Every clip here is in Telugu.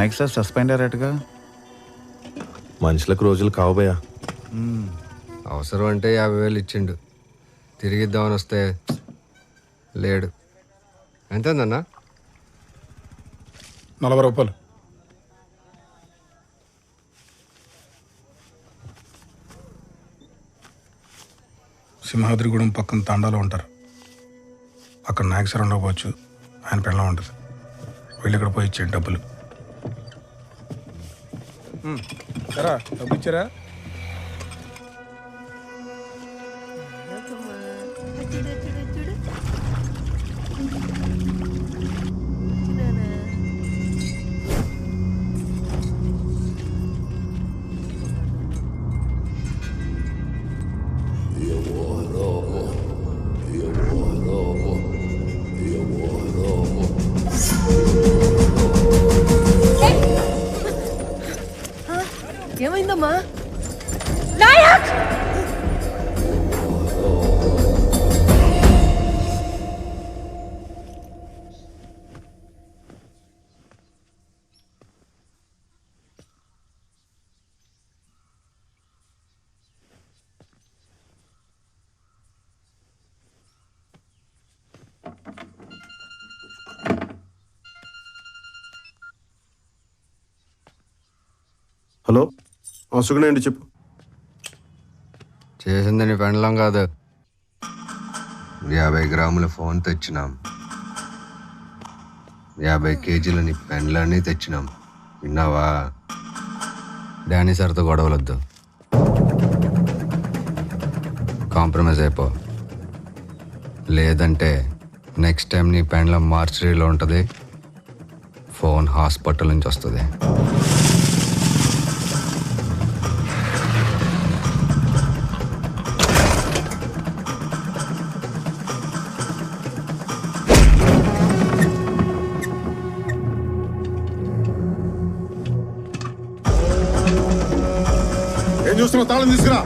Naik sir suspend అయ్యారటగా? మనుషులకు రోజులు కావబోయా అవసరం అంటే యాభై వేలు ఇచ్చిండు. తిరిగిద్దామని వస్తే లేడు. ఎంతేందన్నా నలభై రూపాయలు. సింహాద్రిగూడెం పక్కన తాండాలో ఉంటారు. అక్కడ నాయకసరం ఉండకపోవచ్చు ఆయన పెళ్ళం ఉంటుంది వెళ్ళి ఇక్కడ పోయి ఇచ్చేయండి డబ్బులు. సరా డబ్బు ఇచ్చారా? ఏమైందమ్మా? నాయక్! హలో? సుగుణ చెప్పు. చేసింది నీ పెండలం కాదు. యాభై గ్రాముల ఫోన్ తెచ్చినాం. యాభై కేజీల నీ పెండ్లన్నీ తెచ్చినాం. విన్నావా? డానీ సార్తో గొడవలొద్దు. కాంప్రమైజ్ అయిపో. లేదంటే నెక్స్ట్ టైం నీ పెండ్లం మార్చరీలో ఉంటుంది. ఫోన్ హాస్పిటల్ నుంచి వస్తుంది. ఏం చూస్తున్నావు తాళం తీసుకురా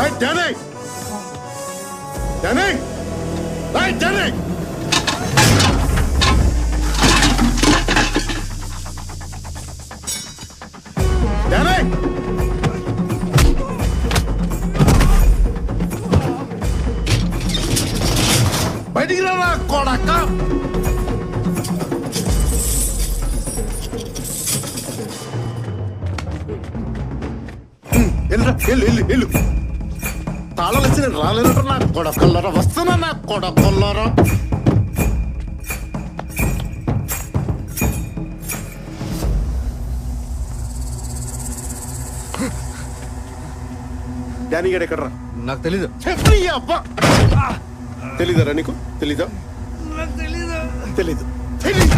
Hey, Danny! Danny! Hey, Danny! Danny! బయటికి రా కొడక వెళ్ళరా వెళ్ళు వెళ్ళు వెళ్ళు తాళాలు వచ్చి నేను రాలేనట్టు నా కొడకల్లరా వస్తున్నా నా కొడకల్లరా డానీ గడ ఎక్కడరా? నాకు తెలీదు. అబ్బా. తెలీదరా నీకు తెలీదా. తెలీదు. తెలీదు?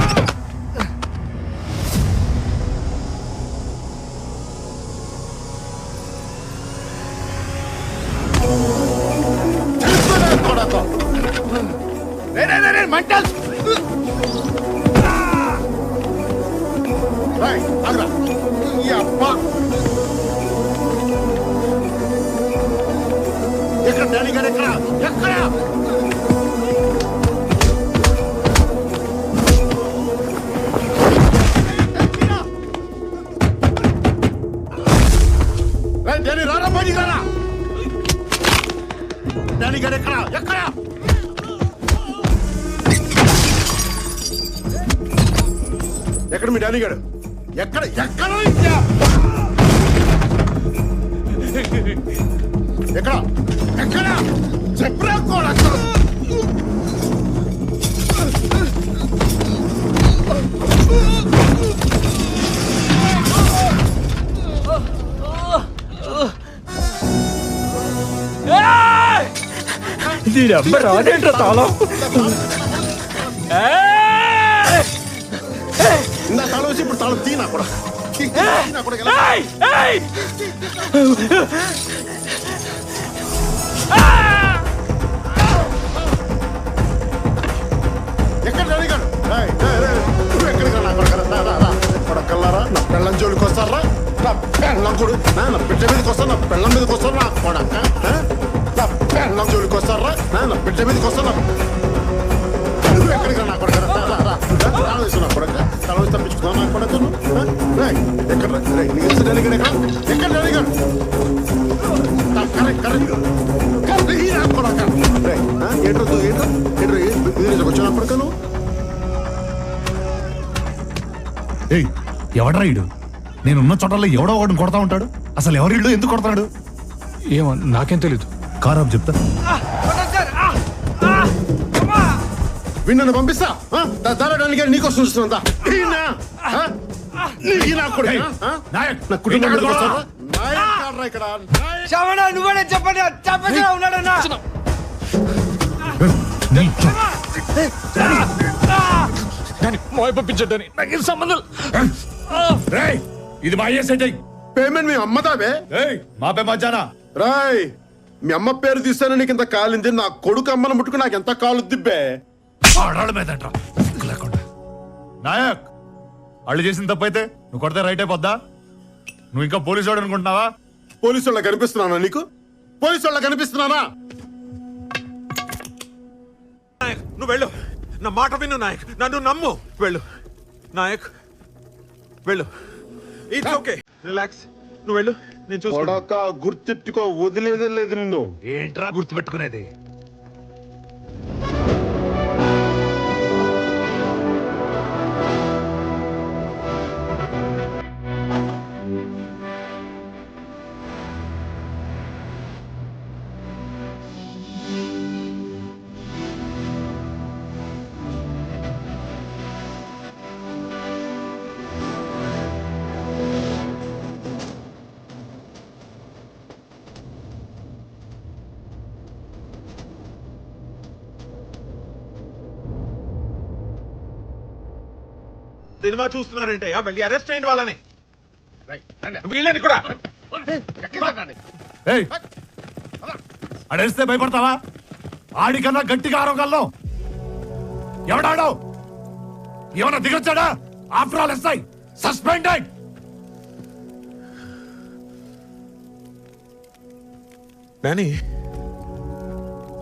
ఎక్కడ డాడీ గారు ఎక్కడ ఎక్కడ డాడీ రారా బయటికి రారా డాడీ గారు ఎక్కడ ఎక్కడ ఎక్కడ మీ డాడీ గారు ఎక్కడ ఎక్కడ ఎక్కడ? ఎక్కడ? చెప్పరా కొడక దీని అమ్మ రాదేంట్రా తాళం? ఇందా తాళం వేసి ఇప్పుడు తాళం తీ నా కూడా తీ, నా కూడా? ఎక్కడ అడిగాడు నువ్వు ఎక్కడికి నా కొడకరా? రా, రా, కొడకల్లారా నా పెళ్ళం జోలికి వస్తారా? నా పెళ్ళం కొడు నా బిడ్డ మీదకి వస్తా నా పెళ్ళం మీదకి వస్తారా? నా కొడక నా పెళ్ళం జోలికి వస్తారా? నా బిడ్డ మీదకి వస్తా నా నువ్వు ఎక్కడికి నా కొడకరా? రా, రా, నా కొడక వేసి నా కొడకను. ఎక్కడ రా? రేయ్, ఎక్కడ? ఎక్కడ నువ్వు? ఏయ్ ఎవడ్రా ఇడు నేనున్న చోటల్లో ఎవడో ఒకటి కొడతా ఉంటాడు. అసలు ఎవరిళ్ళు ఎందుకు కొడతాడు ఏమో నాకేం తెలీదు. కార్ ఆఫ్ చెప్తా. వీణ్ణి పంపిస్తా. దారడానికి నీకోసం చూస్తుందా నా కొడుకు నాయక్, నా కుటుంబం ఏంటి మీదకి అక్కడ వస్తారా? నాయక్ కాదురా ఇక్కడ? నాయక్. శ్రవణ నువ్వే చెప్పండి చెప్పగా ఉన్నాడన్నా? దాన్ని మోయ పంపించడ్డని నాకు ఇది సంబంధం రేయ్ ఇది మా అయ్యే సెట్ అయ్యి పేమెంట్ మీ అమ్మదావే? ఏయ్ మా పే మధ్యాహ్న. రాయ్ మీ అమ్మ పేరు తీస్తాను నీకు ఇంత కాలింది నా కొడుకు అమ్మను ముట్టుకు నాకు ఎంత కాలు దిబ్బే? ఆడాళ్ళ మీదంట్రా లేకుండా. నాయక్ వాళ్ళు చేసిన తప్పైతే నువ్వు కొడితే రైట్ అయిపోద్దా? నువ్వు ఇంకా పోలీసు వాడు అనుకుంటున్నావా? పోలీసు వాళ్ళ కనిపిస్తున్నానా నీకు? పోలీసు వాళ్ళ కనిపిస్తున్నానా? నువ్వు వెళ్ళు. నా మాట విను నాయక్. నన్ను నమ్ము. వెళ్ళు. నాయక్ వెళ్ళు. ఇట్స్ ఓకే రిలాక్స్ నువ్వు వెళ్ళు. నేను చూసుకుంటా. కొడక గుర్తెట్టుకో వదిలేదే లేదు నిన్ను. ఏంట్రా గుర్తుపెట్టుకునేది? సినిమా చూస్తున్నారంటే వెళ్ళి అరెస్ట్ అయ్యింది వాళ్ళని. వీళ్ళని కూడా. ఏయ్ అడేస్తే భయపడతావా? ఆడికన్నా గట్టిగా ఆరోగల్లో ఎవడాడో ఏమన్నా దిగొచ్చాడా? After all S I suspended Danny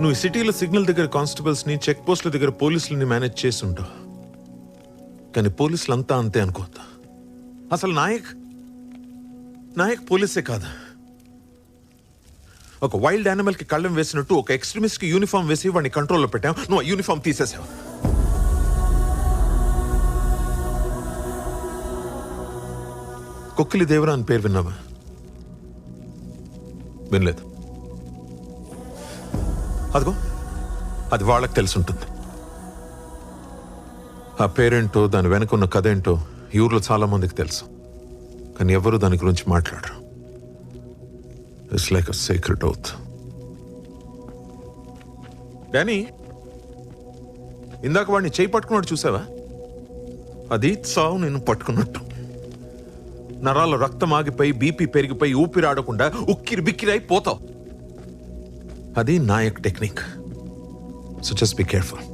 నువ్వు ఈ సిటీలో సిగ్నల్ దగ్గర కానిస్టేబుల్స్ని చెక్ పోస్ట్ల దగ్గర పోలీసులని మేనేజ్ చేసి ఉంటావు. కానీ పోలీసులు అంతా అంతే అనుకోవద్దు. అసలు నాయక్ నాయక్ పోలీసే కాదు. ఒక వైల్డ్ యానిమల్కి కి కళ్ళం వేసినట్టు ఒక ఎక్స్ట్రీమిస్ట్కి యూనిఫామ్ వేసి వాడిని కంట్రోల్లో పెట్టాం. నువ్వు ఆ యూనిఫామ్ తీసేసావు. కొక్కిలి దేవరా అని పేరు విన్నావా? వినలేదు. అదిగో అది వాళ్ళకి తెలిసి ఉంటుంది. ఆ పేరేంటో దాని వెనుకున్న కథ ఏంటో ఈ ఊర్లో చాలామందికి తెలుసు. కానీ ఎవరు దాని గురించి మాట్లాడరు. ఇట్స్ లైక్ అ సీక్రెట్ అవుత్ డానీ ఇందాక వాడిని చేయి పట్టుకున్నట్టు చూసావా? అది సావు నేను పట్టుకున్నట్టు. నరాల రక్తం ఆగిపోయి బీపీ పెరిగిపోయి ఊపిరి ఆడకుండా ఉక్కిరి బిక్కిరి అయిపోతావు. అది Nayak technique. So just be careful